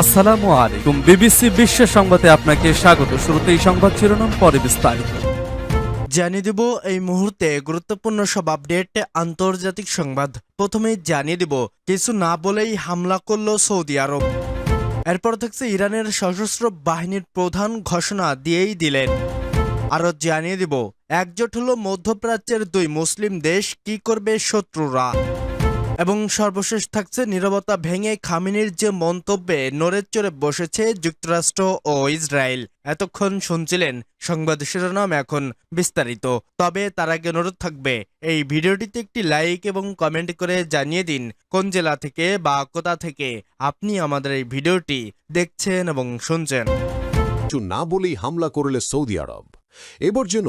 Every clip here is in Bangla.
আসসালামু আলাইকুম। বিবিসি বিশ্ব সংবাদে আপনাকে স্বাগত। শুরুতে এই সংবাদ শিরোনাম, পরে বিস্তারিত। জানিয়ে দেব এই মুহূর্তে গুরুত্বপূর্ণ সব আপডেট, আন্তর্জাতিক সংবাদ। প্রথমে জানিয়ে দেব, কিছু না বলেই হামলা করল সৌদি আরব। এরপর থাকছে ইরানের সশস্ত্র বাহিনীর প্রধান ঘোষণা দিয়েই দিলেন। আরও জানিয়ে দেব, একজোট হলো মধ্যপ্রাচ্যের দুই মুসলিম দেশ, কি করবে শত্রুরা? এবং সর্বশেষ থাকছে নীরবতা ভেঙে খামিনির যে মন্তব্যে নড়ে চড়ে বসেছে যুক্তরাষ্ট্র ও ইসরায়েল। এতক্ষণ শুনছিলেন সংবাদ শিরোনাম এখন বিস্তারিত। তবে তার আগে অনুরোধ থাকবে, এই ভিডিওটিতে একটি লাইক এবং কমেন্ট করে জানিয়ে দিন কোন জেলা থেকে বা কোথা থেকে আপনি আমাদের এই ভিডিওটি দেখছেন এবং শুনছেন। না বলেই হামলা করলে সৌদি আরব। এবার যেন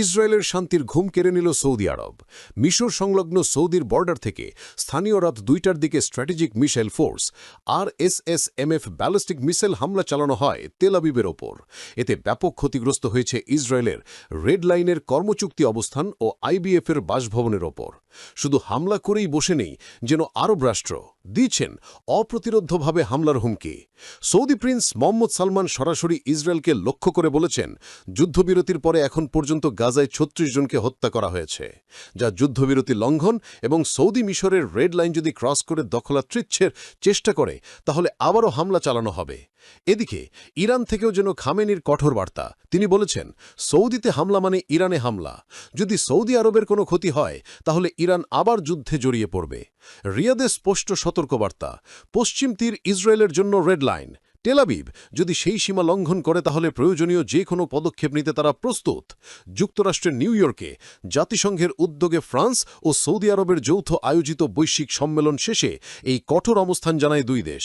ইসরায়েলের শান্তির ঘুম কেড়ে নিল সৌদি আরব। মিশর সংলগ্ন সৌদির বর্ডার থেকে স্থানীয় রাত দুইটার দিকে strategic missile force R S S M F ballistic missile হামলা চালানো হয় তেল আবিবের ওপর। এতে ব্যাপক ক্ষতিগ্রস্ত হয়েছে ইসরায়েলের রেড লাইনের কর্মচুক্তি অবস্থান ও আইবিএফের বাসভবনের ওপর। শুধু হামলা করেই বসে নেই, যেন আরব রাষ্ট্র দিচ্ছেন অপ্রতিরোধ্যভাবে হামলার হুমকি। সৌদি প্রিন্স মোহাম্মদ সালমান সরাসরি ইসরায়েলকে লক্ষ্য করে বলেছেন, যুদ্ধবিরতির পরে এখন পর্যন্ত গাজায় ছত্রিশ জনকে হত্যা করা হয়েছে, যা যুদ্ধবিরতি লঙ্ঘন এবং সৌদি মিশরের রেড লাইন যদি ক্রস করে দখলাতৃচ্ছের চেষ্টা করে, তাহলে আবারও হামলা চালানো হবে। এদিকে, ইরান থেকেও যেন খামেনির কঠোর বার্তা, তিনি বলেছেন, সৌদিতে হামলা মানে ইরানে হামলা। যদি সৌদি আরবের কোনো ক্ষতি হয়, তাহলে ইরান আবার যুদ্ধে জড়িয়ে পড়বে। রিয়াদে স্পষ্ট সতর্কবার্তা। পশ্চিম তীর ইসরায়েলের জন্য রেড লাইন। টেলাবিব যদি সেই সীমা লঙ্ঘন করে তাহলে প্রয়োজনীয় যে কোনো পদক্ষেপ নিতে তারা প্রস্তুত। যুক্তরাষ্ট্রের নিউ ইয়র্কে, জাতিসংঘের উদ্যোগে ফ্রান্স ও সৌদি আরবের যৌথ আয়োজিত বৈশ্বিক সম্মেলন শেষে এই কঠোর অবস্থান জানায় দুই দেশ।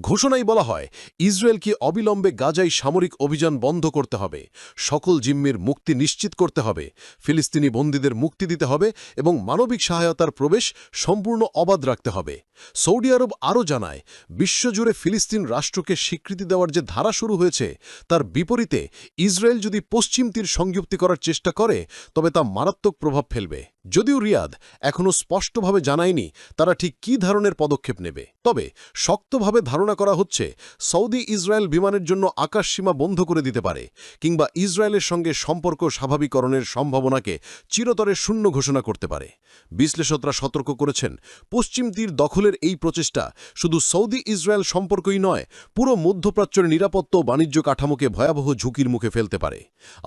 ঘোষণায় বলা হয়, ইসরায়েলকে অবিলম্বে গাজায় সামরিক অভিযান বন্ধ করতে হবে, সকল জিম্মির মুক্তি নিশ্চিত করতে হবে, ফিলিস্তিনি বন্দীদের মুক্তি দিতে হবে এবং মানবিক সহায়তার প্রবেশ সম্পূর্ণ অবাধ রাখতে হবে। সৌদি আরব আরও জানায়, বিশ্বজুড়ে ফিলিস্তিন রাষ্ট্রকে স্বীকৃতি দেওয়ার যে ধারা শুরু হয়েছে, তার বিপরীতে ইসরায়েল যদি পশ্চিম তীর সংযুক্তি করার চেষ্টা করে, তবে তা মারাত্মক প্রভাব ফেলবে। যদিও রিয়াদ এখনও স্পষ্টভাবে জানায়নি তারা ঠিক কী ধরনের পদক্ষেপ নেবে। তবে শক্তভাবে ধারণা করা হচ্ছে সৌদি ইসরায়েল বিমানের জন্য আকাশসীমা বন্ধ করে দিতে পারে কিংবা ইসরায়েলের সঙ্গে সম্পর্ক স্বাভাবিকরণের সম্ভাবনাকে চিরতরে শূন্য ঘোষণা করতে পারে। বিশ্লেষকরা সতর্ক করেছেন, পশ্চিম তীর দখলের এই প্রচেষ্টা শুধু সৌদি ইসরায়েল সম্পর্কই নয়, পুরো মধ্যপ্রাচ্যের নিরাপত্তা বাণিজ্য কাঠামোকে ভয়াবহ ঝুঁকির মুখে ফেলতে পারে।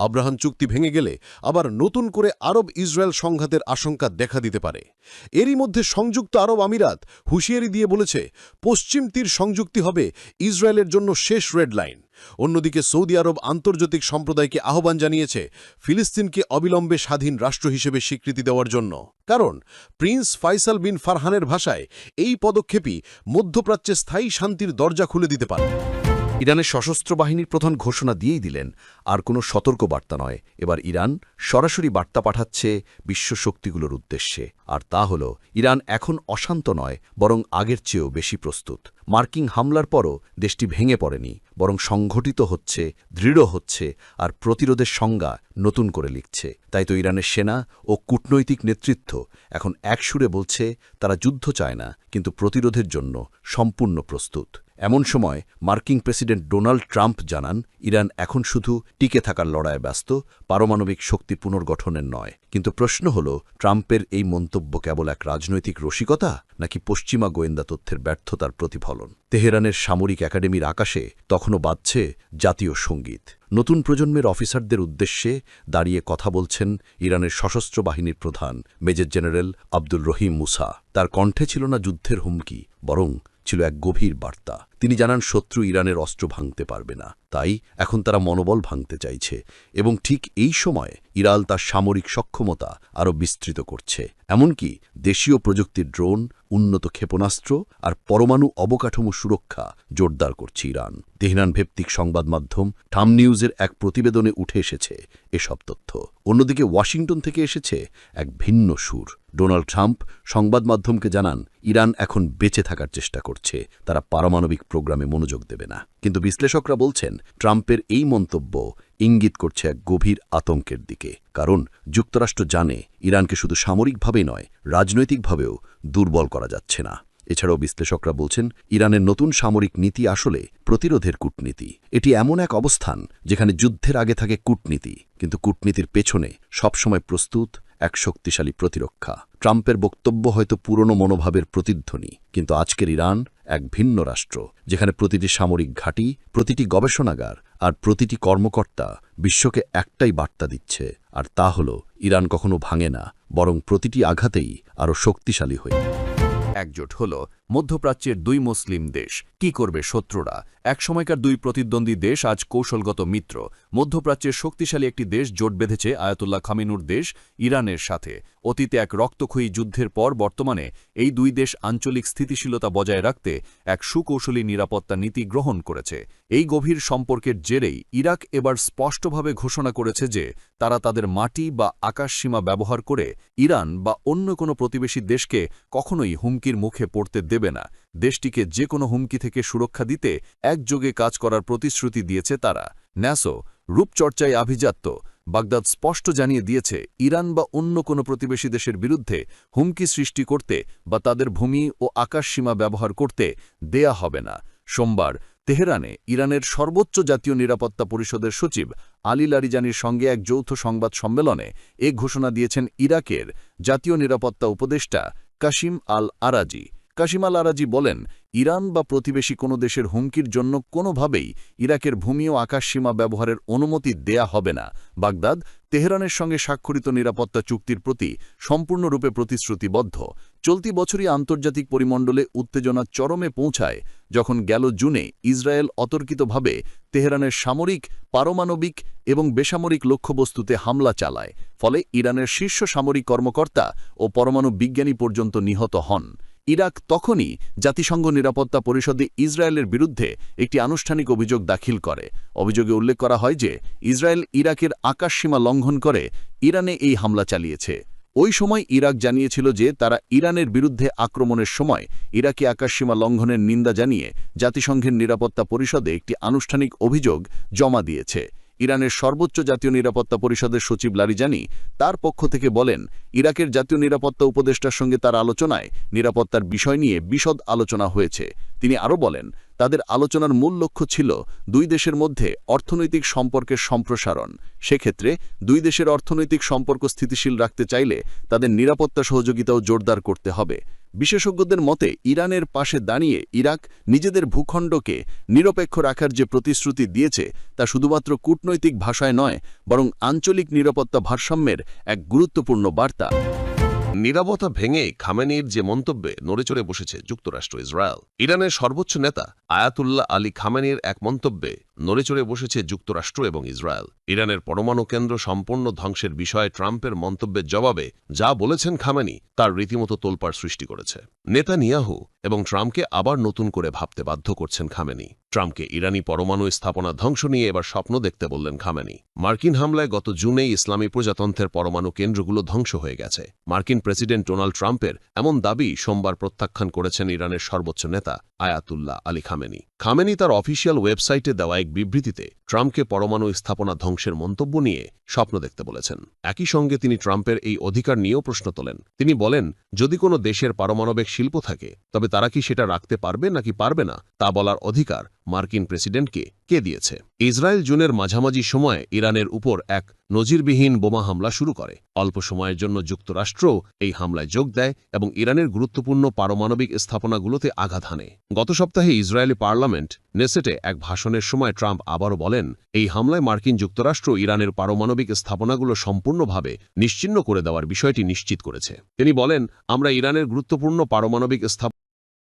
আব্রাহান চুক্তি ভেঙে গেলে আবার নতুন করে আরব ইসরায়েল সংঘাতের আশঙ্কা দেখা দিতে পারে। এরই মধ্যে সংযুক্ত আরব আমিরাত হুঁশিয়ারি দিয়ে বলেছে, পশ্চিম তীর সংযুক্তি হবে ইসরায়েলের জন্য শেষ রেড লাইন। অন্যদিকে সৌদি আরব আন্তর্জাতিক সম্প্রদায়কে আহ্বান জানিয়েছে, ফিলিস্তিনকে অবিলম্বে স্বাধীন রাষ্ট্র হিসেবে স্বীকৃতি দেওয়ার জন্য। কারণ, প্রিন্স ফাইসাল বিন ফারহানের ভাষায় এই পদক্ষেপই মধ্যপ্রাচ্যে স্থায়ী শান্তির দরজা খুলে দিতে পারে। ইরানের সশস্ত্র বাহিনীর প্রধান ঘোষণা দিয়েই দিলেন, আর কোনো সতর্ক বার্তা নয়। এবার ইরান সরাসরি বার্তা পাঠাচ্ছে বিশ্ব শক্তিগুলোর উদ্দেশ্যে। আর তা হল, ইরান এখন অশান্ত নয়, বরং আগের চেয়েও বেশি প্রস্তুত। মার্কিং হামলার পরও দেশটি ভেঙে পড়েনি, বরং সংঘটিত হচ্ছে, দৃঢ় হচ্ছে, আর প্রতিরোধের সংজ্ঞা নতুন করে লিখছে। তাই তো ইরানের সেনা ও কূটনৈতিক নেতৃত্ব এখন একসুরে বলছে, তারা যুদ্ধ চায় না, কিন্তু প্রতিরোধের জন্য সম্পূর্ণ প্রস্তুত। এমন সময় মার্কিন প্রেসিডেন্ট ডোনাল্ড ট্রাম্প জানান, ইরান এখন শুধু টিকে থাকার লড়াইয়ে ব্যস্ত, পারমাণবিক শক্তি পুনর্গঠনের নয়। কিন্তু প্রশ্ন হল, ট্রাম্পের এই মন্তব্য কেবল এক রাজনৈতিক রসিকতা, নাকি পশ্চিমা গোয়েন্দা তথ্যের ব্যর্থতার প্রতিফলন? তেহরানের সামরিক একাডেমির আকাশে তখনও বাজছে জাতীয় সংগীত। নতুন প্রজন্মের অফিসারদের উদ্দেশ্যে দাঁড়িয়ে কথা বলছেন ইরানের সশস্ত্র বাহিনীর প্রধান, major general Abdul Rahim Musa. তার কণ্ঠে ছিল না যুদ্ধের হুমকি, বরং ছিল এক গভীর বার্তা। তিনি জানান, শত্রু ইরানের অস্ত্র ভাঙতে পারবে না। তাই এখন তারা মনোবল ভাঙতে চাইছে এবং ঠিক এই সময় ইরাল তার সামরিক সক্ষমতা আরও বিস্তৃত করছে। এমনকি দেশীয় প্রযুক্তির ড্রোন, উন্নত ক্ষেপণাস্ত্র আর পরমাণু অবকাঠামো সুরক্ষা জোরদার করছে ইরান। তেহরান ভিত্তিক সংবাদ মাধ্যম টাম নিউজের এক প্রতিবেদনে উঠে এসেছে এসব তথ্য। অন্যদিকে ওয়াশিংটন থেকে এসেছে এক ভিন্ন সুর। ডোনাল্ড ট্রাম্প সংবাদ মাধ্যমকে জানান, ইরান এখন বেঁচে থাকার চেষ্টা করছে, তারা পারমাণবিক প্রোগ্রামে মনোযোগ দেবে না। কিন্তু বিশ্লেষকরা বলছেন, ট্রাম্পের এই মন্তব্য ইঙ্গিত করছে এক গভীর আতঙ্কের দিকে। কারণ যুক্তরাষ্ট্র জানে, ইরানকে শুধু সামরিকভাবেই নয়, রাজনৈতিকভাবেও দুর্বল করা যাচ্ছে না। এছাড়াও বিশ্লেষকরা বলছেন, ইরানের নতুন সামরিক নীতি আসলে প্রতিরোধের কূটনীতি। এটি এমন এক অবস্থান যেখানে যুদ্ধের আগে থাকে কূটনীতি, কিন্তু কূটনীতির পেছনে সবসময় প্রস্তুত এক শক্তিশালী প্রতিরক্ষা। ট্রাম্পের বক্তব্য হয়তো পুরনো মনোভাবের প্রতিধ্বনি, কিন্তু আজকের ইরান এক ভিন্ন রাষ্ট্র, যেখানে প্রতিটি সামরিক ঘাঁটি, প্রতিটি গবেষণাগার আর প্রতিটি কর্মকর্তা বিশ্বকে একটাই বার্তা দিচ্ছে, আর তা হল, ইরান কখনো ভাঙে না, বরং প্রতিটি আঘাতেই আরও শক্তিশালী হয়ে একজোট হল মধ্যপ্রাচ্যের দুই মুসলিম দেশ। কি করবে শত্রুরা? একসময়কার দুই প্রতিদ্বন্দ্বী দেশ আজ কৌশলগত মিত্র। মধ্যপ্রাচ্যের শক্তিশালী একটি দেশ জোট বেঁধেছে আয়াতুল্লাহ খামিনুর দেশ ইরানের সাথে। অতীতে এক রক্তক্ষয়ী যুদ্ধের পর বর্তমানে এই দুই দেশ আঞ্চলিক স্থিতিশীলতা বজায় রাখতে এক সুকৌশলী নিরাপত্তা নীতি গ্রহণ করেছে। এই গভীর সম্পর্কের জেরেই ইরাক এবার স্পষ্টভাবে ঘোষণা করেছে যে তারা তাদের মাটি বা আকাশসীমা ব্যবহার করে ইরান বা অন্য কোনো প্রতিবেশী দেশকে কখনোই হুমকির মুখে পড়তে দেবে না। দেশটিকে যে কোনো হুমকি থেকে সুরক্ষা দিতে একযোগে কাজ করার প্রতিশ্রুতি দিয়েছে তারা। ন্যাসো, রূপচর্চায় আভিজাত্য। বাগদাদ স্পষ্ট জানিয়ে দিয়েছে, ইরান বা অন্য কোনো প্রতিবেশী দেশের বিরুদ্ধে হুমকি সৃষ্টি করতে বা তাদের ভূমি ও আকাশসীমা ব্যবহার করতে দেয়া হবে না। সোমবার তেহরানে ইরানের সর্বোচ্চ জাতীয় নিরাপত্তা পরিষদের সচিব আলী লারিজানির সঙ্গে এক যৌথ সংবাদ সম্মেলনে এ ঘোষণা দিয়েছেন ইরাকের জাতীয় নিরাপত্তা উপদেষ্টা কাশিম আল আরাজি কাশিম আল আরাজি বলেন, ইরান বা প্রতিবেশী কোনো দেশের হুমকির জন্য কোনোভাবেই ইরাকের ভূমি ও আকাশসীমা ব্যবহারের অনুমতি দেয়া হবে না। বাগদাদ, তেহরানের সঙ্গে স্বাক্ষরিত নিরাপত্তা চুক্তির প্রতি সম্পূর্ণরূপে প্রতিশ্রুতিবদ্ধ। চলতি বছরই আন্তর্জাতিক পরিমণ্ডলে উত্তেজনা চরমে পৌঁছায়, যখন গেল জুনে ইসরায়েল অতর্কিতভাবে তেহরানের সামরিক, পারমাণবিক এবং বেসামরিক লক্ষ্যবস্তুতে হামলা চালায়। ফলে ইরানের শীর্ষ সামরিক কর্মকর্তা ও পরমাণু বিজ্ঞানী পর্যন্ত নিহত হন। ইরাক তখনই জাতিসংঘ নিরাপত্তা পরিষদে ইসরায়েলের বিরুদ্ধে একটি আনুষ্ঠানিক অভিযোগ দাখিল করে। অভিযোগে উল্লেখ করা হয় যে, ইসরায়েল ইরাকের আকাশসীমা লঙ্ঘন করে ইরানে এই হামলা চালিয়েছে। ওই সময় ইরাক জানিয়েছিল যে, তারা ইরানের বিরুদ্ধে আক্রমণের সময় ইরাকি আকাশসীমা লঙ্ঘনের নিন্দা জানিয়ে জাতিসংঘের নিরাপত্তা পরিষদে একটি আনুষ্ঠানিক অভিযোগ জমা দিয়েছে। ইরানের সর্বোচ্চ জাতীয় নিরাপত্তা পরিষদের সচিব লারিজানি তার পক্ষ থেকে বলেন, ইরাকের জাতীয় নিরাপত্তা উপদেষ্টার সঙ্গে তার আলোচনায় নিরাপত্তার বিষয় নিয়ে বিশদ আলোচনা হয়েছে। তিনি আরও বলেন, তাদের আলোচনার মূল লক্ষ্য ছিল দুই দেশের মধ্যে অর্থনৈতিক সম্পর্কের সম্প্রসারণ। সেক্ষেত্রে দুই দেশের অর্থনৈতিক সম্পর্ক স্থিতিশীল রাখতে চাইলে তাদের নিরাপত্তা সহযোগিতাও জোরদার করতে হবে। বিশেষজ্ঞদের মতে, ইরানের পাশে দাঁড়িয়ে ইরাক নিজেদের ভূখণ্ডকে নিরপেক্ষ রাখার যে প্রতিশ্রুতি দিয়েছে, তা শুধুমাত্র কূটনৈতিক ভাষায় নয়, বরং আঞ্চলিক নিরাপত্তা ভারসাম্যের এক গুরুত্বপূর্ণ বার্তা। নিরাপত্তা ভেঙে খামেনির যে মন্তব্যে নড়েচড়ে বসেছে যুক্তরাষ্ট্র, ইসরায়েল। ইরানের সর্বোচ্চ নেতা আয়াতুল্লাহ আলী খামেনির এক মন্তব্যে নড়েচড়ে বসেছে যুক্তরাষ্ট্র এবং ইসরায়েল। ইরানের পরমাণু কেন্দ্র সম্পূর্ণ ধ্বংসের বিষয়ে ট্রাম্পের মন্তব্যের জবাবে যা বলেছেন খামেনি, তার রীতিমতো তোলপাড় সৃষ্টি করেছে। নেতা নিয়াহু এবং ট্রাম্পকে আবার নতুন করে ভাবতে বাধ্য করছেন খামেনি। ট্রাম্পকে ইরানি পরমাণু স্থাপনা ধ্বংস নিয়ে এবার স্বপ্ন দেখতে বললেন খামেনি। মার্কিন হামলায় গত জুনেই ইসলামী প্রজাতন্ত্রের পরমাণু কেন্দ্রগুলো ধ্বংস হয়ে গেছে। মার্কিন প্রেসিডেন্ট ডোনাল্ড ট্রাম্পের এমন দাবি সোমবার প্রত্যাখ্যান করেছেন ইরানের সর্বোচ্চ নেতা আয়াতুল্লাহ আলী খামেনি। খামেনি তার অফিসিয়াল ওয়েবসাইটে দেওয়া এক বিবৃতিতে ট্রাম্পকে পরমাণু স্থাপনা ধ্বংসের মন্তব্য নিয়ে স্বপ্ন দেখতে বলেছেন। একই সঙ্গে তিনি ট্রাম্পের এই অধিকার নিয়েও প্রশ্ন তোলেন। তিনি বলেন, যদি কোনো দেশের পারমাণবিক শিল্প থাকে, তবে তারা কি সেটা রাখতে পারবে নাকি পারবে না, তা বলার অধিকার মার্কিন প্রেসিডেন্টকে কে দিয়েছে? ইসরায়েল জুনের মাঝামাঝি সময়ে ইরানের উপর এক নজিরবিহীন বোমা হামলা শুরু করে। অল্প সময়ের জন্য যুক্তরাষ্ট্র এই হামলায় যোগ দেয় এবং ইরানের গুরুত্বপূর্ণ পারমাণবিক স্থাপনাগুলোতে আঘাত হানে। গত সপ্তাহে ইসরায়েলি পার্লামেন্ট নেসেটে এক ভাষণের সময় ট্রাম্প আবারও বলেন, এই হামলায় মার্কিন যুক্তরাষ্ট্র ইরানের পারমাণবিক স্থাপনাগুলো সম্পূর্ণভাবে নিশ্চিন্ন করে দেওয়ার বিষয়টি নিশ্চিত করেছে। তিনি বলেন, আমরা ইরানের গুরুত্বপূর্ণ পারমাণবিক স্থাপনা